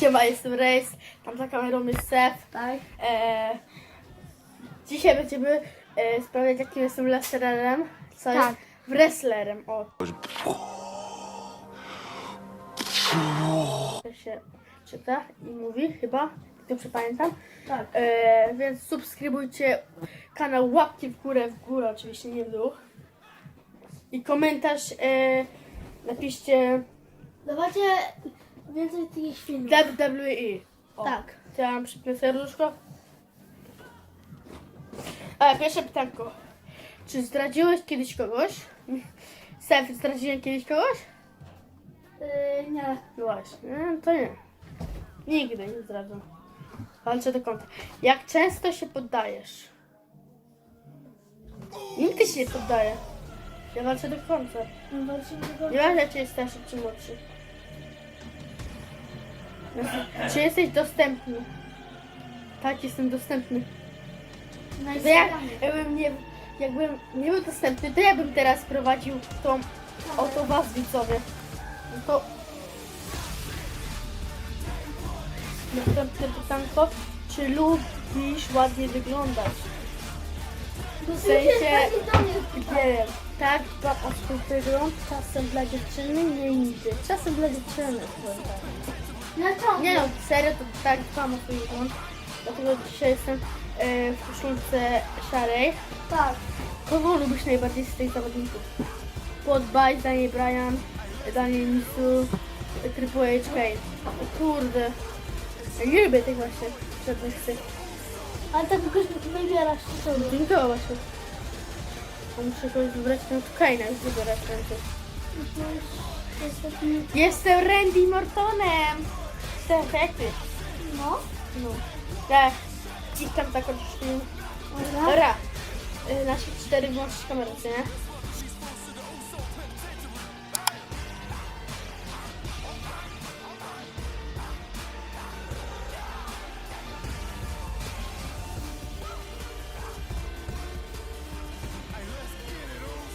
Siema, jestem Rejs, tam za kamerą jest Sef. Tak. E, dzisiaj będziemy e, sprawdzać, jakim jestem wrestlerem. Co Tak. jest wrestlerem, o. To się czyta i mówi chyba, dobrze pamiętam. Tak. E, więc subskrybujcie kanał, łapki w górę, w górę oczywiście, nie w dół. I komentarz e, napiszcie Dawajcie więcej takich filmów. WWE. O, Tak. Mam przypnę serduszko. A, pierwsze pytanko. Czy zdradziłeś kiedyś kogoś? Sef, zdradziłem kiedyś kogoś? Yy, nie. No właśnie, no to nie. Nigdy nie zdradzam. Walczę do końca. Jak często się poddajesz? Nigdy się nie poddaję. Ja walczę do końca. Walczymy tego. Nie ważne, czy jest starszy, czy młodszy. Czy jesteś dostępny? Tak, jestem dostępny. Na To jak, Instagramie. jakbym, nie, jakbym nie był dostępny, to ja bym teraz prowadził tą oto was widzowie. No to... Następne pytanko. Czy lubisz ładnie wyglądać? No, W sensie... wiem. Tak, swój wygląd. Czasem dla dziewczyny, nie nigdy. Czasem dla dziewczyny. powiem tak. Na ciągle. Nie no, serio to tak dbam o swój wygląd. Dlatego dzisiaj jestem e, w koszulce szarej. Tak. Kogo lubisz najbardziej z tych zawodników? Podbaj, Daniel Bryan, Daniel Misu, Triple H, Kane. O kurde. Ja nie lubię tych właśnie żadnych z tych. Ale tak jakoś wybierasz sobie. Dziękuję właśnie. A muszę kogoś wybrać, to Kane'a już wybiorę w końcu. Jestem Randy Mortonem! Jestem efekty. No. No. Tak. Gdzieś tam tak oczywiście. Dobra. Dobra. Y, Nasze cztery włączyć kamerę, nie?